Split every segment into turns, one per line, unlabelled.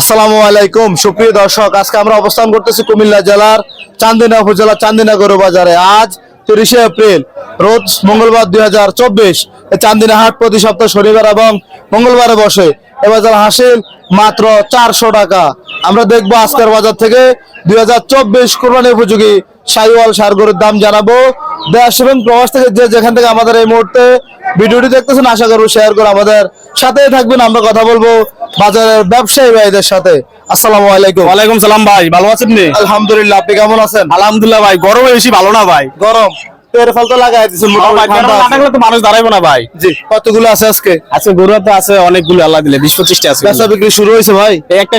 আসসালামু আলাইকুম। সুপ্রিয় দর্শক, আজকে আমরা অবস্থান করতেছি কুমিল্লা জেলার চান্দিনা উপজেলা চান্দিনা গরু বাজারে। আজ তিরিশে এপ্রিল, রোজ মঙ্গলবার দুই হাজার চব্বিশ। চান্দিনা হাট প্রতি সপ্তাহ শনিবার এবং মঙ্গলবারে বসে। এ বাজার হাসিল মাত্র চারশো টাকা। আমরা দেখব আজকের বাজার থেকে দুই হাজার চব্বিশ কোরবানি উপযোগী সাইওয়াল সার গরুর দাম জানাব। দেশ এবং প্রবাস থেকে যে যেখান থেকে আমাদের এই মুহূর্তে ভিডিওটি দেখতেছেন, আশা করব শেয়ার করে আমাদের সাথেই থাকবেন আমরা কথা বলব বাজারের ব্যবসায়ী ভাইদের সাথে। আসসালামু আলাইকুম।
ওয়ালাইকুম সালাম ভাই ভালো আছেন
আলহামদুলিল্লাহ আপনি কেমন আছেন?
আলহামদুলিল্লাহ ভাই গরমে বেশি ভালো না ভাই।
গরম। তো লাগাই
তো মানুষ দাঁড়াইবো না ভাই।
জি কতগুলো আছে আজকে?
আজকে গরু তো আছে অনেকগুলো আল্লাহ দিলে বিশ পঁচিশটা আছে
বেচা বিক্রি শুরু হয়েছে ভাই?
একটা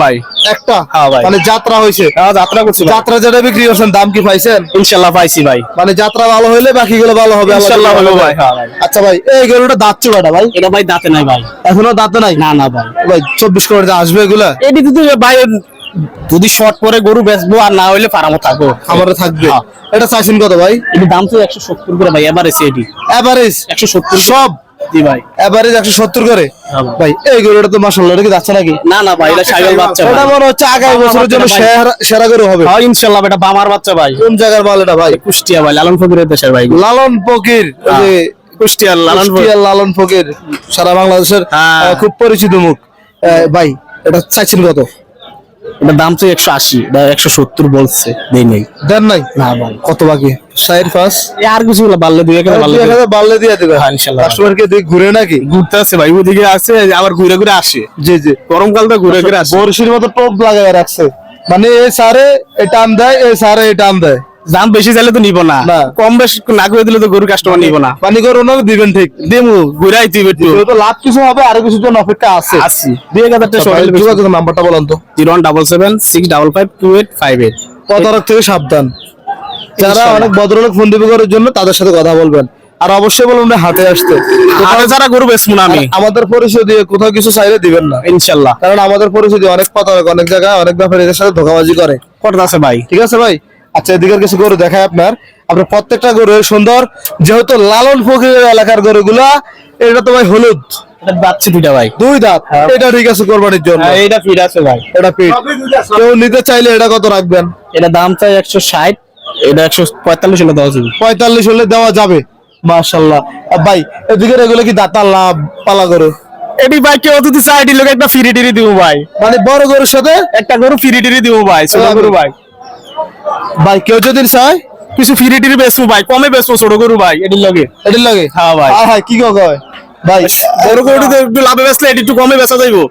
ভাই। হ্যাঁ ভাই।
মানে যাত্রা হয়েছে?
আহ, যাত্রা করছি
যাত্রা যেটা বিক্রি করছেন দাম কি পাইছেন?
ইনশাল্লাহ পাইছি ভাই।
মানে যাত্রা ভালো হইলে বাকিগুলো ভালো হবে
ইনশাল্লাহ
ভালো
ভাই, হ্যাঁ
আচ্ছা ভাই এই গরুটা দাঁত চুড়াটা ভাই?
এটা ভাই দাঁতে নাই ভাই।
এখনও দাঁতে নাই?
না না ভাই।
ভাই চব্বিশ করে আসবে এগুলা?
এটি তো ভাই যদি শর্ট পরে গরু বেচবো আর না হইলে ফার্মও থাকব।
খাবারে থাকবে।
হ্যাঁ।
এটা চাইছেন কত ভাই?
এটি দাম তো একশো সত্তর করে ভাই এবারে এটি।
এভারেজ
একশো সত্তর
সব?
জি ভাই।
এভারেজ একশো সত্তর করে?
হ্যাঁ ভাই।
এই গরুটা তো মাসাল্লাহ এটা কি যাচ্ছে নাকি?
না না ভাই এটা সাইকেল বাচ্চা
এটা মনে হচ্ছে আগামী বছরের জন্য। সেরা সেরা গরু হবে।
হ্যাঁ ইনশাল্লাহ এটা বামার বাচ্চা ভাই।
কোন জায়গার মাল এটা ভাই?
কুষ্টিয়া ভাই লালন ফকিরের দেশের ভাই।
লালন ফকির ওই যে
কুষ্টিয়ার লালন ফকির।
কুষ্টিয়ার লালন ফকির সারা বাংলাদেশের
হ্যাঁ।
খুব পরিচিত মুখ। ভাই এটা চাইছেন কত?
এটা দাম তো একশো আশি বা একশো সত্তর বলছে দেই নাই।
দেন নাই?
না ভাই
কত বাকি? Side pass?
আর কিছু বাড়লে দিয়ে এখানে বাড়লে দিয়ে।
বাড়লে দিয়ে দেবে।
হ্যাঁ।
কাস্টমার কে দেখ ঘুরে নাকি?
ঘুরতে আছে ভাই ওইদিকে আছে আবার ঘুরে ঘুরে আসে।
জি জি।
গরমকাল তো ঘুরে ঘুরে আসে।
বর্ষির মতো টোপ লাগায় রাখছে। মানে এ সারে এ টান দেয় এ সারে এ টান দেয়।
দাম বেশি চাইলে তো নিব না।
না।
কম বেশ না করে দিলে তো গরু কাস্টমার নিব না।
পানি করে ওনাকে দিবেন ঠিক।
দেমু ঘুরাই একটু।
যেহেতু লাভ কিছু হবে আরও কিছু জন্য অপেক্ষা আছে।
আসছি দুই হাজার
ভাই, নাম্বারটা বলেন তো।
Zero one double seven six double five two eight five eight.
প্রতারক থেকে সাবধান। যারা অনেক ভদ্রলোক ফোন দিবে করার জন্য তাদের সাথে কথা বলবেন। আর অবশ্যই বলবেন না হাটে আসতে।
আরে যারা গরু বেচবো না আমি।
আমাদের পরিচয় দিয়ে কোথাও কিছু চাইলে দিবেন না।
ইনশাল্লাহ।
কারণ আমাদের পরিচয় দিয়ে অনেক প্রতারক অনেক জায়গায় অনেক ব্যাপারীদের সাথে ধোকাবাজি করে।
কত আছে ভাই।
ঠিক আছে ভাই? আচ্ছা এদিকের কিছু গরু দেখায় আপনার। আপনার প্রত্যেকটা গরু সুন্দর যেহেতু লালন ফকিরের এলাকার গরুগুলা এটা তো ভাই হলুদ।
এটা দুইটা ভাই।
দুই দাঁত। এটা ঠিক আছে কোরবানির জন্য।
ফিট আছে ভাই।
এটা পিঠ। কেউ নিতে চাইলে এটা কত রাখবেন?
এটা দাম চাই একশো ষাট এটা একশো পঁয়তাল্লিশ হলে দেওয়া যাবে।
পঁয়তাল্লিশ হলে দেওয়া যাবে। মাশাল্লাহ আর ভাই এদিকে এগুলো কি লাভ পালা গরু?
এটি ভাই কেউ যদি চাই এটি লোক একটা ফিরি টিরি দিব ভাই।
মানে বড় গরুর সাথে
একটা গরু ফিরি টিরি দিব ভাই ছোট গরু ভাই।
ভাই কেউ যদি চায়
কিছু ফ্রি টিরি বেচবো ভাই কমে বেচবো ছোট গরু ভাই এটির লগে।
এটির লাগে?
হ্যাঁ ভাই।
হ্যাঁ কি কয়? ভাই
বড় গরু তো একটু লাভে বেচলে এটি একটু কমে বেচা যাইবো?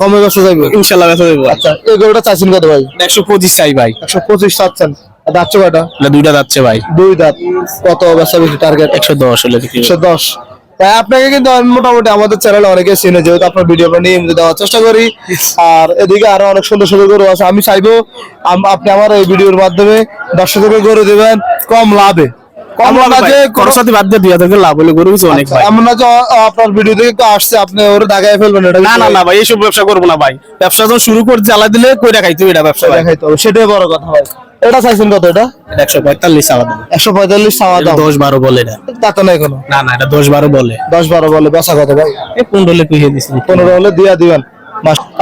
কমে ব্যবসা যাইবে?
ইনশাল্লাহ বেচা যাইবো।
আচ্ছা এই গরুটা চাইছেন কত ভাই?
একশো পঁচিশ চাই ভাই।
একশো পঁচিশ চাচ্ছেন। আর যাচ্ছে কয়টা?
এটা দুইটা যাচ্ছে ভাই।
দুই দাঁত। কত ব্যবসা বেশি টার্গেট
একশো দশ হলে বিক্রি
একশো দশ। তাই আপনাকে কিন্তু মোটামুটি আমাদের চ্যানেলে অনেকে চিনে যেহেতু আপনার ভিডিও নিয়মিত দেওয়ার চেষ্টা করি। আর এদিকে আরও অনেক সুন্দর সুন্দর গরু আছে। আমি চাইব আপনি আমার এই ভিডিওর মাধ্যমে গরু দিবেন কম লাভে। আপনার ভিডিও থেকে আসছে আপনি ওরা দাগায় ফেলবেন
না না না ভাই। এইসব ব্যবসা করব না ভাই। ব্যবসা যখন শুরু করে জ্বালা দিলে কইরা খাইতে এটা ব্যবসা ভাই?
দেখাইতে হবে? সেটাই বড় কথা ভাই। এটা চাইছেন কত এটা?
একশো পঁয়তাল্লিশ আলাদা
একশো পঁয়তাল্লিশ চাওয়া দাম।
দশ বারো বলে এটা।
তাতে নাই কোনো?
না না এটা দশ বারো বলে।
দশ বারো বলে বেচা কত ভাই?
এই পনেরো কুইয়ে দিচ্ছি
পনেরো হলে দিয়া দিবেন।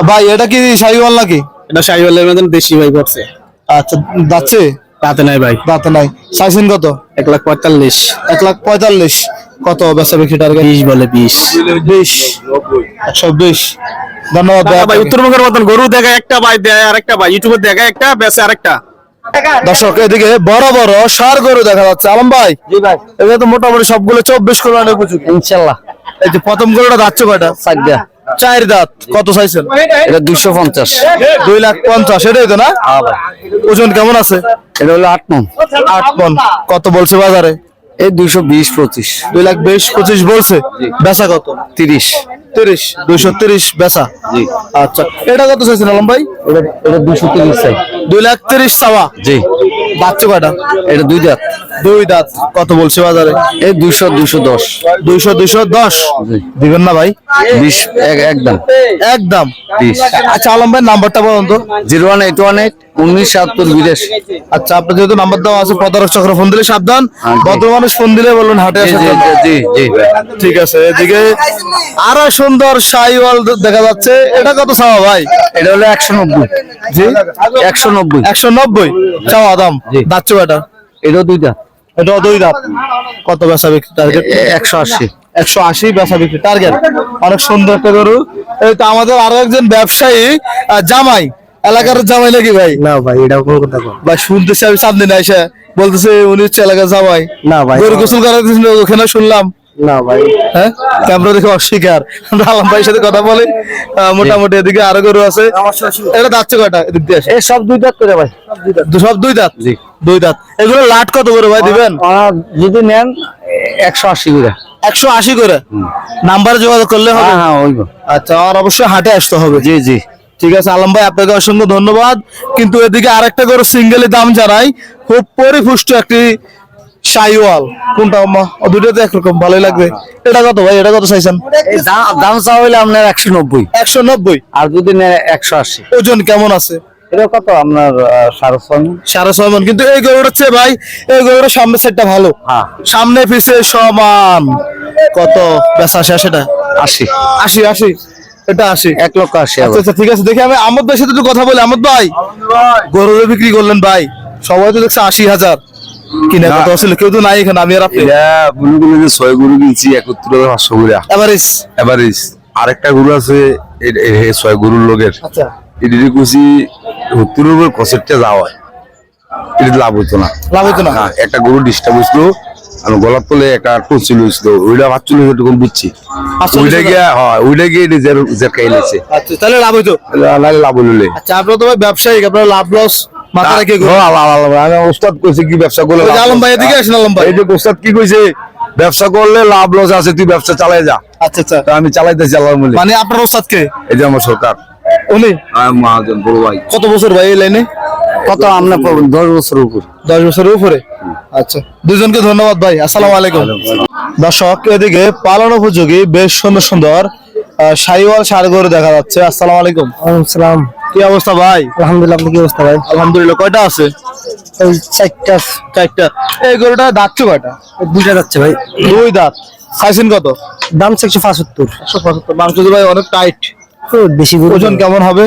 ভাই এটা কি সাইওয়াল নাকি?
এটা মতন দেশি ভাই করছে
আচ্ছা যাচ্ছে?
তাতে নাই ভাই।
দাঁতে নাই। চাইছেন কত?
এক লাখ পঁয়তাল্লিশ।
এক লাখ পঁয়তাল্লিশ। কত বেচা বিক্রি টার্গেট
বিশ বলে বিশ।
বিশ। একশো বিশ। ধন্যবাদ ভাই
উত্তরবঙ্গের মতন গরু দেখায় একটা ভাই দেয় আর একটা ভাই ইউটিউবে দেখায় একটা বেচে আর একটা
দর্শক এদিকে বড় বড় সার গরু দেখা যাচ্ছে। আলম ভাই এগুলো তো মোটামুটি সবগুলো চব্বিশ কোরবানি উপযোগী
ইনশাল্লাহ।
এই যে প্রথম গরুটা যাচ্ছে কয়টা?
সাজ্জা
চার দাঁত। কত চাইছেন?
এটা দুইশো পঞ্চাশ।
দুই লাখ পঞ্চাশ। এটাই তো না? ওজন কেমন আছে?
এটা হলো আট মন।
আট মন। কত বলছে বাজারে?
এই দুইশো বিশ পঁচিশ।
দুই লাখ বিশ পঁচিশ বলছে? বেচা কত?
তিরিশ।
তিরিশ? দুইশো তিরিশ বেচা?
জি।
আচ্ছা। এটা কত চাইছেন আলম ভাই?
এটা এটা দুইশো তিরিশ চাই।
দুই লাখ তিরিশ চাওয়া?
জি।
বাচ্চা কয়টা?
এটা দুই দাঁত
দুই দাঁত কত বলছে বাজারে?
এই দুইশো দুইশো দশ।
দুইশো দুইশো দশ? দিবেন না ভাই?
বিশ একদম।
একদম? আচ্ছা আলম ভাই নাম্বারটা বলুন তো।
Zero one eight one eight উনিশ সাতাত্তর বিরাশি
আচ্ছা আপনার যেহেতু নাম্বার দেওয়া আছে প্রতারক চক্র ফোন দিলে সাবধান।
হ্যাঁ,
ভদ্র মানুষ ফোন দিলে বলুন হাটে
জি।
ঠিক আছে এদিকে আরও সুন্দর সাইওয়াল দেখা যাচ্ছে। এটা কত চাওয়া ভাই?
এটা হলো একশো নব্বই।
জি?
একশো নব্বই।
একশো নব্বই? চাওয়া দাম। দাচ্ছ এটা
এটাও দুইটা।
এটা দুই দাম কত বেচা বিক্রি টার্গেট
একশো আশি।
একশো আশি বেচা বিক্রি টার্গেট অনেক সুন্দর একটা গরু। এই তো আমাদের আরও একজন ব্যবসায়ী জামাই। এলাকার জামাই নাকি ভাই?
না ভাই এটা কোন কথা?
ভাই শুনতেছি আমি সামনে না এসে বলতেছে উনি হচ্ছে এলাকার জামাই।
না ভাই
গরু গোসল করার ওখানে শুনলাম।
না ভাই।
হ্যাঁ? ক্যামেরা দেখে অস্বীকার। আলম ভাইয়ের সাথে কথা বলে। মোটামুটি এদিকে আরও গরু আছে। এটা যাচ্ছে কয়টা? এদিক দিয়ে আসে
সব দুই দাঁত করে ভাই।
সব দুই দাঁত।
জি।
দুই দাঁত। এগুলো লাট কত করে ভাই দিবেন?
যদি নেন একশো আশি করে।
একশো আশি করে? নাম্বারে যোগাযোগ করলে হবে?
হ্যাঁ হ্যাঁ
আচ্ছা আর অবশ্যই হাটে আসতে হবে।
জি জি।
ঠিক আছে আলম ভাই আপনাকে অসংখ্য ধন্যবাদ। কিন্তু এদিকে আরেকটা করে সিঙ্গেলি দাম জানাই। খুব পরিপুষ্ট একটি সাইওয়াল কোনটা আম্মা? ও দুটোতে একরকম ভালোই লাগবে। এটা কত ভাই? এটা কত চাইছেন?
দাম- চা হইলে আপনার একশো নব্বই।
একশো নব্বই?
আর যদি একশো আশি।
ওজন কেমন আছে?
এটা কত আপনার সাড়ে ছয় মণ?
সাড়ে ছয় মন। কিন্তু এই গরুটা হচ্ছে ভাই এই গরুটার সামনের সাইডটা ভালো।
হ্যাঁ।
সামনে পিছে সমান। কত? বেচা আসে সেটা
আশি।
আশি আশি? এটা আশি।
এক লক্ষ আশি
আচ্ছা আচ্ছা ঠিক আছে দেখি আমি আমদ ভাইয়ের সাথে একটু কথা বলি। আমদ ভাই গরু বিক্রি করলেন ভাই। সবাই তো দেখছে আশি হাজার। কিনা কথা ছিল কেউ তো নাই এখানে আমি আর আপনি?
এটা বুলু যে ছয় গরু কিনছি একত্র পাঁচশো করে।
এভারেজ
এভারেজ আরেকটা গরু আছে এ- এ- এ ছয় গরুর লোকের।
আচ্ছা।
এটি কুচি সত্তরের উপর কষেরটা যাওয়া এটা লাভ হতো না।
লাভ হতো না?
একটা গরু ডিস্টার্ব হয়েছিল আমি তলে একটা হয়েছিল ওইটা ভাবছিল তখন বুঝছি ওইটা গিয়ে হয় ওইটা গিয়ে এটা জের জের খাই
আচ্ছা তাহলে লাভ হইতো?
লাভ হলে
আচ্ছা আপনার তো ব্যবসায়িক আপনার লাভ লস মাথা রেখে
আমি ওস্তাদ কইছে কি ব্যবসা করলে লাভ
আলম ভাই
লস।
এদিকে আসেন আলম ভাই।
এই ওস্তাদ কি কইছে ব্যবসা করলে লাভ লস আছে তুই ব্যবসা চালাই যা।
আচ্ছা আচ্ছা।
আমি চালাইতেছি আল্লাহর
মানে আপনার ওস্তাদ কে
এই যে আমার সরকার।
উনি?
মহাজন বড় ভাই।
কত বছর ভাই এই লাইনে?
কত পাবেন? দশ বছরের উপর।
দশ বছরের উপরে? আচ্ছা। দুজনকে ধন্যবাদ ভাই আসসালামু আলাইকুম। দর্শক এদিকে পালন উপযোগী বেশ সুন্দর সুন্দর আহ, সাইওয়াল সার দেখা যাচ্ছে। আসসালামু আলাইকুম।
সালাম।
কি অবস্থা ভাই?
আলহামদুলিল্লাহ কি অবস্থা ভাই?
আলহামদুলিল্লাহ কয়টা আছে?
এই চারটা
চারটা। এই গরুটা দাঁতছে কয়টা?
দুইটা যাচ্ছে ভাই।
দুই দাঁত। চাইছেন কত?
দাম একশো পঁচাত্তর।
একশো পঁচাত্তর। মাংস ভাই অনেক টাইট
বেশি
ওজন কেমন হবে?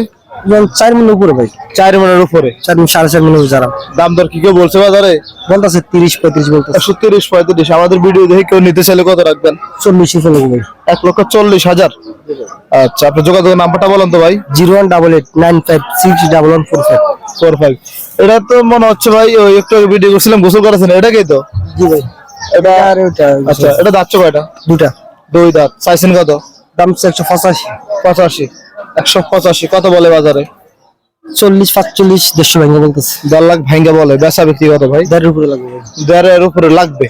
চার মিনিট উপরে ভাই।
চার মনের উপরে?
চার মিনিট সাড়ে চার মিনিট যারা।
দাম দর কি কেউ বলছে বাজারে?
বলতেছে তিরিশ পঁয়ত্রিশ বলতেছে।
একশো তিরিশ পঁয়ত্রিশ। আমাদের ভিডিও দেখে কেউ নিতে চাইলে কত রাখবেন?
চল্লিশই ফেলে ভাই
এক লক্ষ চল্লিশ হাজার। আচ্ছা আপনার যোগাযোগের নাম্বারটা বলেন তো ভাই।
Zero one double eight nine five six double one four five.
Four five. এটা তো মনে হচ্ছে ভাই ওই একটু ভিডিও করছিলাম গোসল করেছেন এটাকেই তো?
জি ভাই। এটা আর ওটা
আচ্ছা এটা দাঁতছে কয়টা
দুটা
দুই দাঁত। চাইছেন কত?
দাম একশো পঁচাশি।
পঁচাশি। একশো পঁচাশি। কত বলে বাজারে?
চল্লিশ পাঁচচল্লিশ দেড়শো বলতেছে।
দেড় লাখ ভাঙ্গা বলে। বেচা বিক্রি কত ভাই?
দেড়ের উপরে লাগবে
দেড়ের উপরে লাগবে?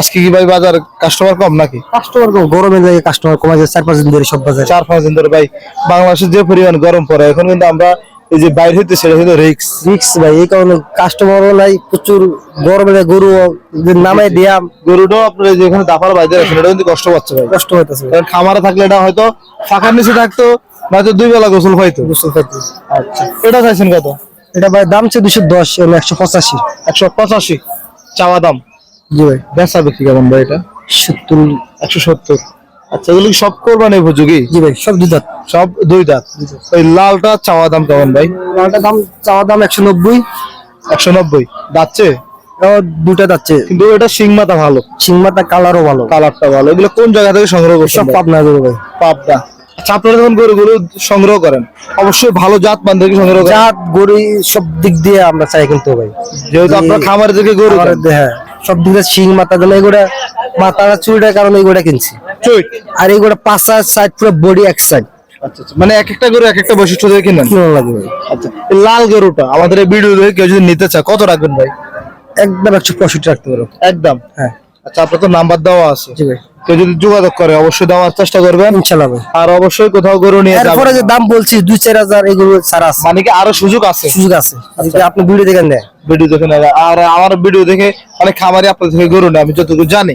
আজকে কি ভাই বাজার কাস্টমার কম নাকি?
কাস্টমার গরমের জায়গায় কাস্টমার কমা যায় চার পাঁচ দিন ধরে সব বাজারে।
চার পাঁচ দিন ধরে ভাই বাংলাদেশে যে পরিমাণ গরম পড়ে এখন কিন্তু আমরা এই যে বাইরে হইতে সেটা কিন্তু রিক্স
রিক্স ভাই এই কারণে কাস্টমারও নাই প্রচুর গরমে গরু নামে দিয়া।
গরুটাও আপনার যে এখানে দাফার বাইরে রাখেন এটা কিন্তু কষ্ট পাচ্ছে ভাই।
কষ্ট হইতেছে।
কারণ খামারে থাকলে এটা হয়তো ফাঁকার নিচে থাকতো নয়তো দুই বেলা গোসল হয়তো
বুঝতে পারতেছি
আচ্ছা এটা চাইছেন কত?
এটা ভাই দাম হচ্ছে দুশো দশ একশো পঁচাশি।
একশো পঁচাশি চাওয়া দাম?
জি ভাই।
বেচা বিক্রি কেমন ভাই এটা?
সত্তর।
একশো সত্তর। আচ্ছা এগুলো সব কোরবানি উপযোগী?
জি ভাই সব দুই দাঁত।
সব দুই দাঁত। ওই লালটা চাওয়া দাম কেমন ভাই?
মালটার দাম চাওয়া দাম একশো নব্বই।
একশো নব্বই। দাচ্ছে
দুটা যাচ্ছে।
কিন্তু এটা মাথা ভালো।
সিংমাটা কালারও ভালো।
কালারটা ভালো। এগুলো কোন জায়গা থেকে সংগ্রহ করছেন
সব? পাবনা ভাই।
পাবদা আচ্ছা আপনারা যখন গরুগুলো সংগ্রহ করেন অবশ্যই ভালো জাত মান থেকে সংগ্রহ করেন?
জাত গরু সব দিক দিয়ে আমরা চাই কিন্তু ভাই।
যেহেতু আপনার খামারে থেকে গরু
হ্যাঁ সব দিক দিয়ে শিং মাথা দিলে এগুলা মাথাটা চুরিটার কারণে এগুলা কিনছি।
চুইট
আর এগুলা পাঁচটা সাইড পুরো বডি এক সাইড
আচ্ছা আচ্ছা। মানে এক একটা গরু এক একটা বৈশিষ্ট্য দিয়ে কিনেন?
কেমন লাগে ভাই।
আচ্ছা লাল গরুটা আমাদের এই ভিডিও দেখে কেউ যদি নিতে চায় কত রাখবেন ভাই?
একদম একশো পঁয়ষট্টি রাখতে পারো।
একদম?
হ্যাঁ।
আচ্ছা আপনার তো নাম্বার দেওয়া আছে।
জি ভাই।
কেউ যদি যোগাযোগ করে অবশ্যই দেওয়ার চেষ্টা করবেন। আর অবশ্যই কোথাও গরু নিয়ে যাবেন।
এরপরে যে দাম বলছি দুই চার হাজার এগুলো ছাড়া আছে।
মানে কি আরও সুযোগ আছে?
সুযোগ আছে। যদি আপনি ভিডিও দেখেন দেয়
ভিডিও দেখে আর আমার ভিডিও দেখে অনেক খামারি আপনার থেকে গরু নেয় আমি যতটুকু জানি।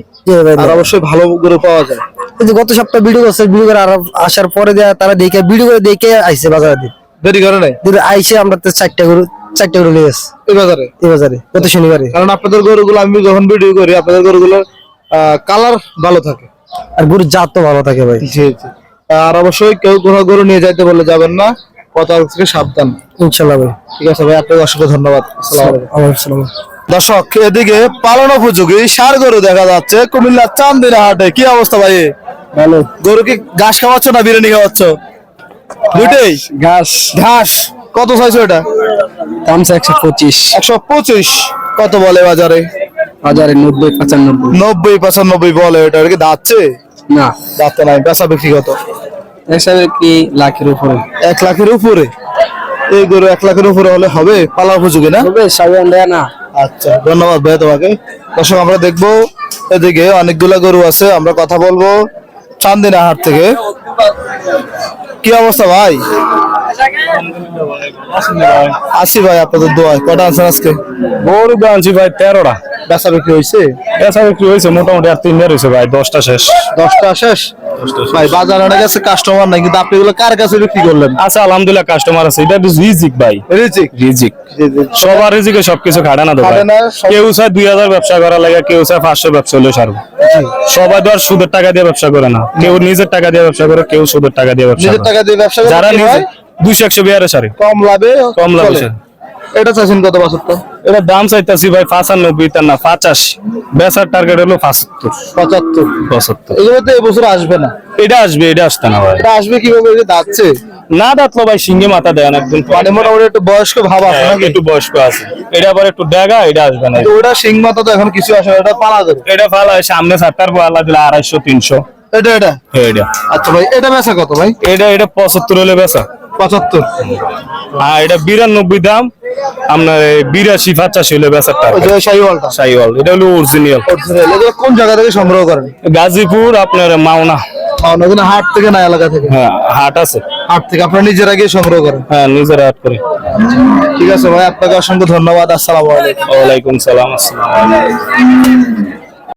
আর অবশ্যই ভালো গরু পাওয়া যায়।
যে গত সপ্তাহ ভিডিও করছে ভিডিও করে আর আসার পরে তারা দেখে ভিডিও করে দেখে আইছে বাজারে।
দেরি করে নাই?
আইসে আমরা তো চারটা গরু চারটা গরু নিয়ে গেছি।
এই বাজারে?
এই বাজারে গত শনিবারে।
কারণ আপনাদের গরুগুলো আমি যখন ভিডিও করি আপনাদের গরুগুলোর কালার ভালো থাকে।
আর গরুর জাত তো ভালো থাকে ভাই।
জি জি। আর অবশ্যই কেউ কোথাও গরু নিয়ে যাইতে বলে যাবেন না। কথা থেকে সাবধান।
ইনশাল্লাহ ভাই।
ঠিক আছে ভাই আপনাকে অসংখ্য ধন্যবাদ। আসসালামু দর্শক এদিকে পালন উপযোগী সার গরু দেখা যাচ্ছে। কুমিল্লার চান্দিনা হাটে। কি অবস্থা ভাই?
ভালো।
গরু কি ঘাস খাওয়াচ্ছ না বিরিয়ানি খাওয়াচ্ছ? দুটেই
ঘাস।
ঘাস। কত চাইছো এটা?
দাম একশো পঁচিশ।
একশো পঁচিশ। কত বলে বাজারে?
বাজারে নব্বই পঁচানব্বই।
নব্বই পঁচানব্বই বলে এটা কি দাঁতছে?
না।
দাঁতে নাই। বেচা বিক্রি কত?
এসবে কি লাখের উপরে।
এক লাখের উপরে? এই গরু এক লাখের উপরে হলে হবে? পালা উপযোগী না?
হবে সাবান দেয় না।
আচ্ছা ধন্যবাদ ভাই তোমাকে। দর্শক আমরা দেখব এদিকে অনেকগুলা গরু আছে আমরা কথা বলব চান্দিনা হাট থেকে। কি অবস্থা ভাই? আসি ভাই আপনাদের দোয়ায়। কটা আছেন আজকে?
গরু আনছি ভাই তেরোটা।
বেচা বিক্রি হয়েছে?
এসা বিক্রি হয়েছে মোটামুটি আর তিনবার হয়েছে ভাই দশটা শেষ।
দশটা শেষ? ভাই বাজার অনেক আছে কাস্টমার নাই কিন্তু আপনি এগুলো কার কাছে বিক্রি করলেন?
আচ্ছা আলহামদুলিল্লাহ কাস্টমার আছে। এটা রিজিক ভাই।
রিচিক
রিজিক। সবার রিজিকে সবকিছু খাটে না তো ভাই। কেউ চায় দুই হাজার ব্যবসা করা লাগে কেউ চায় পাঁচশো ব্যবসা হলেও সারবো। সবাই তো আর সুদের টাকা দিয়ে ব্যবসা করে না। কেউ নিজের টাকা দিয়ে ব্যবসা করে কেউ সুদের টাকা দিয়ে ব্যবসা
নিজের
করে।
টাকা দিয়ে ব্যবসা করলে
যারা নিজে দুইশো একশো বিয়ারে সারে।
কম লাভে
কম লাভে।
এটা চাইছেন কত তো
এটা দাম চাইতেছি ভাই পাঁচানব্বই তার না পঁচাশি। বেচার টার্গেট হলো পঁচাত্তর।
পঁচাত্তর।
পঁচাত্তর।
এগুলো তো এবছর আসবে না।
এটা আসবে এটা আসতে না ভাই।
এটা আসবে কীভাবে? এটা দাচ্ছে
না দাঁতলো ভাই সিঙ্গে মাথা দেয় না একদম।
মানে মোটামুটি একটু বয়স্ক ভাব আছে
হ্যাঁ,
নাকি?
একটু বয়স্ক আছে। এটা আবার একটু ডেগা এটা আসবে না।
ওটা সিং মাথা তো এখন কিছু আসে এটা পালা দেবে।
এটা ভালো হয় সামনে সাতটার পর দিলে আড়াইশো তিনশো।
এটা এটা?
এটা।
আচ্ছা ভাই এটা বেচা কত ভাই?
এটা এটা পঁচাত্তর হলে বেচা।
পঁচাত্তর।
আর এটা বিরানব্বই দাম আপনার বিরাশি পঁচাশি হলে বেচার টাকা
শাহিওয়ালটা
সাইওয়াল এটা হলো অরিজিনাল
কোন জায়গা থেকে সংগ্রহ করেন?
গাজীপুর আপনার মাওনা।
মাওনা কিন্তু হাট থেকে না এলাকা থেকে?
হ্যাঁ হাট আছে।
হাট থেকে আপনারা নিজেরা গিয়ে সংগ্রহ করেন?
হ্যাঁ নিজের হাট করে।
ঠিক আছে ভাই আপনাকে অসংখ্য ধন্যবাদ আসসালামু আলাইকুম।
ওয়ালাইকুম সালাম আসসালাম